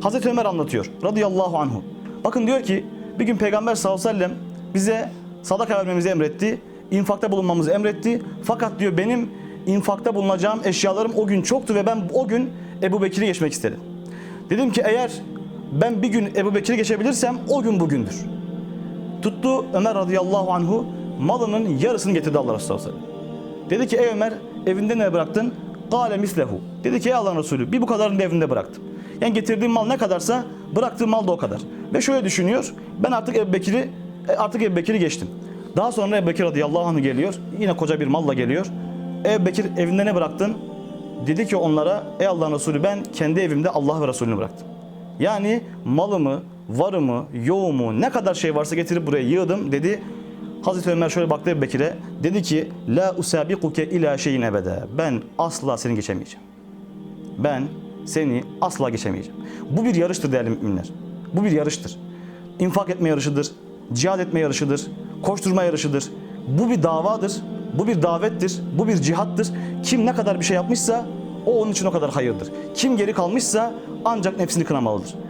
Hazreti Ömer anlatıyor radıyallahu anhu. Bakın diyor ki bir gün Peygamber sallallahu aleyhi ve sellem bize sadaka vermemizi emretti. infakta bulunmamızı emretti. Fakat diyor benim infakta bulunacağım eşyalarım o gün çoktu ve ben o gün Ebu Bekir'i geçmek istedim. Dedim ki eğer ben bir gün Ebu Bekir'i geçebilirsem o gün bugündür. Tuttu Ömer radıyallahu anhu malının yarısını getirdi Allah Resulü sallallahu aleyhi ve sellem. Dedi ki ey Ömer evinde ne bıraktın? Kale mislehu. Dedi ki ey Allah'ın Resulü bir bu kadarını da evinde bıraktım. Yani getirdiğim mal ne kadarsa bıraktığım mal da o kadar. Ve şöyle düşünüyor ben artık Ebu Bekir'i e, artık Ebu Bekir'i geçtim. Daha sonra Ebu Bekir radıyallahu anh geliyor. Yine koca bir malla geliyor. Ebu Bekir evinde ne bıraktın? Dedi ki onlara ey Allah'ın Resulü ben kendi evimde Allah ve Resulünü bıraktım. Yani malımı, varımı, yoğumu ne kadar şey varsa getirip buraya yığdım dedi. Hazreti Ömer şöyle baktı Ebu Bekir'e. Dedi ki la usabikuke ila şeyin ebede. Ben asla seni geçemeyeceğim. Ben seni asla geçemeyeceğim. Bu bir yarıştır değerli müminler. Bu bir yarıştır. İnfak etme yarışıdır. Cihad etme yarışıdır. Koşturma yarışıdır. Bu bir davadır. Bu bir davettir. Bu bir cihattır. Kim ne kadar bir şey yapmışsa o onun için o kadar hayırdır. Kim geri kalmışsa ancak nefsini kınamalıdır.